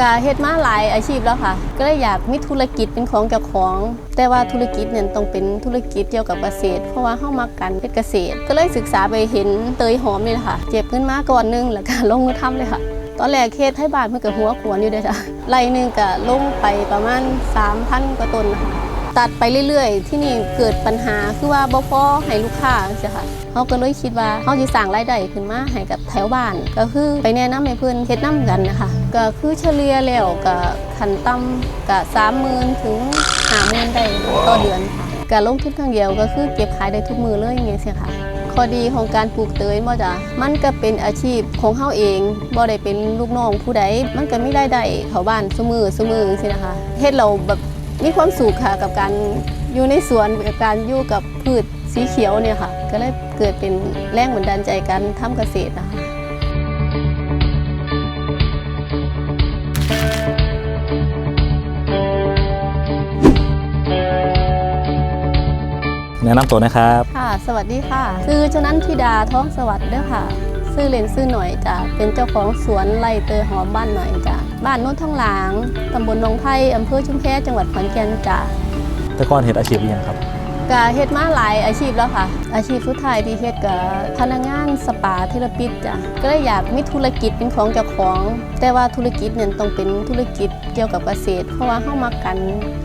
ก็เฮ็ดมาหลายอาชีพแล้วค่ะ ก็เลยอยากมีธุรกิจเป็นของเจ้าของ แต่ว่าธุรกิจเนี่ยต้องเป็นธุรกิจเกี่ยวกับเกษตร เพราะว่าเฮามักกันเฮ็ดเกษตร ก็เลยศึกษาไปเห็นเตยหอมนี่แหละค่ะ เจ็บเงินมาก่อนหนึงแล้วก็ลงมือทำเลยค่ะ ตอนแรกเฮ็ดให้บ้านเพิ่นก็หัวขวนอยู่เด้อจ้ะไร่หนึงก็ลงไปประมาณ3,000กว่าต้นค่ะ ตัดไปเรื่อยๆ ที่นี่เกิดปัญหาคือว่าบ่พอให้ลูกค้าใช่ค่ะเขาก็เลยคิดว่าเขาจะสร้างรายได้ขึ้นมาให้กับแถวบ้าน ก็คือไปแนะนำให้เพื่อนเฮ็ดน้ำกันนะคะ ก็คือเฉลี่ยแล้วก็ขันต่ำก็สามหมื่นถึงห้าหมื่นได้ต่อเดือนค่ะการลงทุนครั้งเดียวก็คือเก็บขายได้ทุกมือเลยอย่างเงี้ยสิค่ะข้อดีของการปลูกเตยบ่จ้ะมันก็เป็นอาชีพของเฮาเองบ่ได้เป็นลูกน้องผู้ใดมันก็ไมีรายได้เขาบ้านซุมือซุมือสินะคะเฮ็ดเราแบบ มีความสุขค่ะกับการอยู่ในสวนกับการอยู่กับพืชสีเขียวเนี่ยค่ะ ก็เลยเกิดเป็นแรงบันดาลใจการทำเกษตรนะคะแนะนำตัวนะครับค่ะ สวัสดีค่ะชื่อชนันทิดาท้องสวัสดิ์เด้อค่ะชื่อเล่นชื่อหน่อยจ้ะเป็นเจ้าของสวนไร่เตยหอมบ้านหน่อยจ้ะ บ้านโน้นท่องหลาง ตำบลหนองไผ่อำเภอชุมแพจังหวัดขอนแก่นจ้ะแต่ก่อนเฮ็ดอาชีพอหยังครับกเฮ็ดมาหลายอาชีพแล้วค่ะ อาชีพสุดท้ายที่เฮ็ดกับพนักงานสปาเทเลปิดจ้ะก็เลยอยากมีธุรกิจเป็นของเจ้าของ แต่ว่าธุรกิจเนี่ยต้องเป็นธุรกิจเกี่ยวกับเกษตร เพราะว่าเฮามักกัน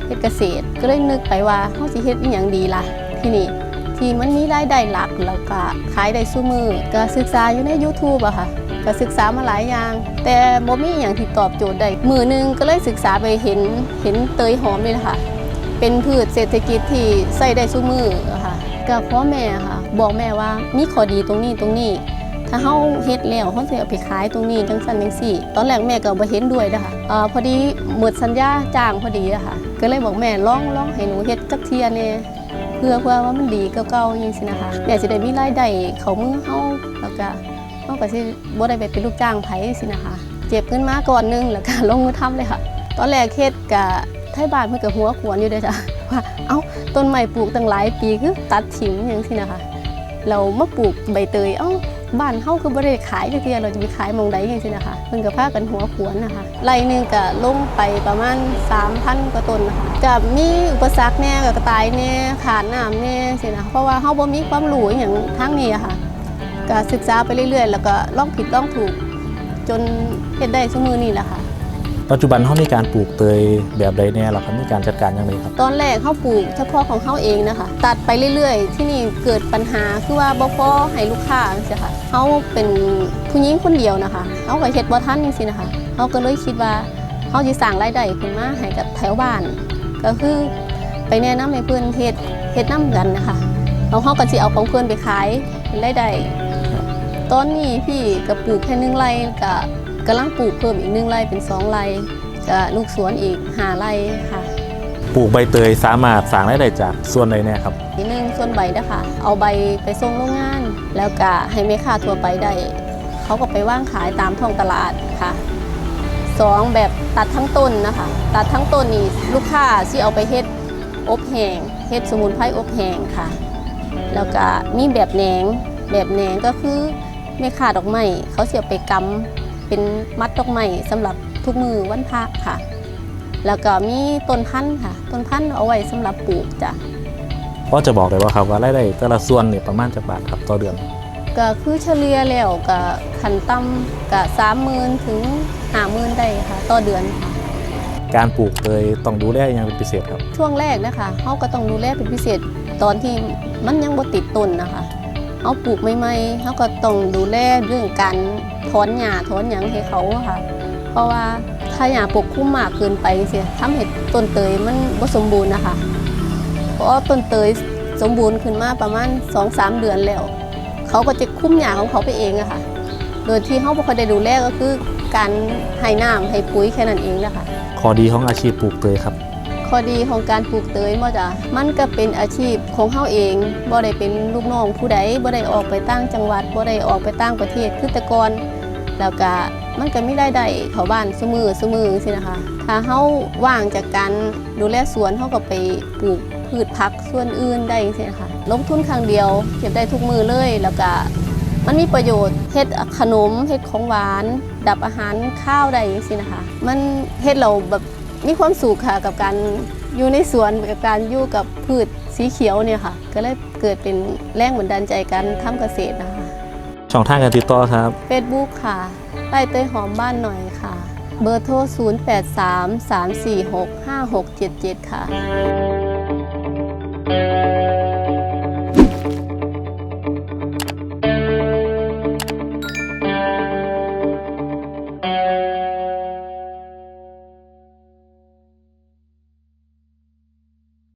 เฮ็ดเกษตร ก็เลยนึกไปว่าเฮาสิเฮ็ดอีหยังดีล่ะที่นี่ที่มันมีรายได้หลักแล้วก็ขายได้สู้มือก็ศึกษาอยู่ใน YouTube อะค่ะ ก็ศึกษามาหลายอย่าง แต่บ่มีอย่างที่ตอบโจทย์ได้มือหนึงก็เลยศึกษาไปเห็นเห็นเตยหอมนี่แหละค่ะ เป็นพืชเศรษฐกิจที่ใส่ได้สู้มือค่ะกับพ่อแม่ค่ะ บอกแม่ว่ามีข้อดีตรงนี้ตรงนี้ ถ้าเฮาเฮ็ดแล้วเฮาสิเอาไปขายตรงนี้จังซั่นจังซี่ ตอนแรกแม่ก็บ่เห็นด้วยนะคะอ่าพอดีหมดสัญญาจ้างพอดีอะค่ะ ก็เลยบอกแม่ลองลองให้หนูเฮ็ดจักเทียแน่เพื่อเพื่อว่ามันดีเก่าๆจังซี่นะคะแม่สิได้มีรายได้เข้ามือเฮาแล้วก็ เฮาก็สิบ่ได้ไปเป็นลูกจ้างไผสินะคะ เจ็บเงินมาก่อนหนึงแล้วก็ลงมือทำเลยค่ะ ตอนแรกเฮ็ดกะไทยบ้านเพิ่นก็หัวขวนอยู่เด้อจ้ะว่าเอ้าต้นไม้ปลูกตั้งหลายปีคือตัดทิ้งจังซี่นะคะ เรามาปลูกใบเตยเอ้าบ้านเฮาคือบ่ได้ขายจักเที่ยเราจะไปขายมองใดจังซี่นะคะเพิ่นก็พากันหัวขวนนะคะไร่หนึงก็ลงไปประมาณ 3,000กว่าต้นนะคะก็มีอุปสรรคแน่ก็กระตายแน่ขาดน้ำแน่จังซี่นะเพราะว่าเฮาบ่มีความรู้อหย่างทางนี้อะค่ะ ก็ศึกษาไปเรื่อยๆ แล้วก็ลองผิดลองถูก จนเฮ็ดได้ซุมื้อนี้แหละค่ะ ปัจจุบันเฮามีการปลูกเตยแบบใดแน่หรอครับมีการจัดการอย่างไรครับ ตอนแรกเขาปลูกเฉพาะของเขาเองนะคะ ตัดไปเรื่อยๆ ที่นี่เกิดปัญหาคือว่าบ่พอให้ลูกค้าใช่ค่ะเขาเป็นผู้หญิงคนเดียวนะคะเขาก็เฮ็ดบ่ทันจริงๆนะคะเขาก็เลยคิดว่าเขาสิสร้างรายได้ขึ้นมาให้กับแถวบ้าน ก็คือไปแนะนำให้เพื่อนเฮ็ดเฮ็ดนํกันนะคะแล้วเขาก็สิเอาของเพื่อนไปขายเป็นรายได้ ตอนนี้พี่ก็ปลูกแค่หนึ่งไร่ก็กำลังปลูกเพิ่มอีกหนึ่งไร่เป็นสองไร่ก็ลูกสวนอีกห้าไร่ค่ะ ปลูกใบเตยสามารถสร้างรายได้จากส่วนใดแน่ครับทีหนึงส่วนใบนะคะเอาใบไปส่งโรงงาน แล้วก็ให้แม่ค้าทั่วไปได้เขาก็ไปว่างขายตามท้องตลาดค่ะสองแบบตัดทั้งต้นนะคะ ตัดทั้งต้นนี่ลูกค้าที่เอาไปเฮ็ดอบแห้งเฮ็ดสมุนไพรอบแห้งค่ะ แล้วก็มีแบบแหนงแบบแหนงก็คือ แม่ค้าดอกไม้เขาเสียไปกำเป็นมัดดอกไม้สำหรับทุกมือวันพระค่ะ แล้วก็มีต้นพันธุ์ค่ะต้นพันธุ์เอาไว้สำหรับปลูกจ้ะเพราะจะบอกเลยว่าครับว่ารายได้แต่ละส่วนเนี่ยประมาณจักบาทครับต่อเดือน ก็คือเฉลี่ยแล้วก็ขันต่ำก็สามหมื่นถึงห้าหมื่นได้ค่ะต่อเดือนค่ะ การปลูกเตยต้องดูแลอย่างเป็นพิเศษครับ ช่วงแรกนะคะเขาก็ต้องดูแลเป็นพิเศษตอนที่มันยังบ่ติดต้นนะคะ เขาปลูกใหม่ๆเขาก็ต้องดูแลเรื่องการถอนหญ้าถอนหยังให้เขาค่ะ เพราะว่าถ้าหญ้าปกคลุมมากเกินไปเสียทำให้ต้นเตยมันบ่สมบูรณ์นะคะเพราะต้นเตยสมบูรณ์ขึ้นมาประมาณ2-3 เดือนแล้ว เขาก็จะคุ้มหญ้าของเขาไปเองอะค่ะ โดยที่เขาบ่ค่อยได้ดูแลก็คือการให้น้ำให้ปุ๋ยแค่นั้นเองนะคะข้อดีของอาชีพปลูกเตยครับ ข้อดีของการปลูกเตยบ่จ้ะมันก็เป็นอาชีพของเฮาเองบ่ได้เป็นลูกน้องผู้ใดบ่ได้ออกไปต่างจังหวัดบ่ได้ออกไปต่างประเทศคือแต่ก่อนแล้วก็มันก็มีรายได้เขาบ้านซุมือซุมือสินะคะ ถ้าเฮาว่างจากการดูแลสวนเฮาก็ไปปลูกพืชผักส่วนอื่นได้สินะคะลงทุนครั้งเดียวเก็บได้ทุกมือเลยแล้วก็มันมีประโยชน์เฮ็ดขนมเฮ็ดของหวาน ดับอาหารข้าวได้อย่างสินะคะ มันเฮ็ดเราแบบ มีความสุขค่ะกับการอยู่ในสวนกับการอยู่กับพืชสีเขียวเนี่ยค่ะ ก็เลยเกิดเป็นแรงบันดาลใจการทำเกษตรนะคะช่องทางการติดต่อครับ Facebook ค่ะใต้เต้ยหอมบ้านหน่อยค่ะ เบอร์โทร 0833465677 ค่ะ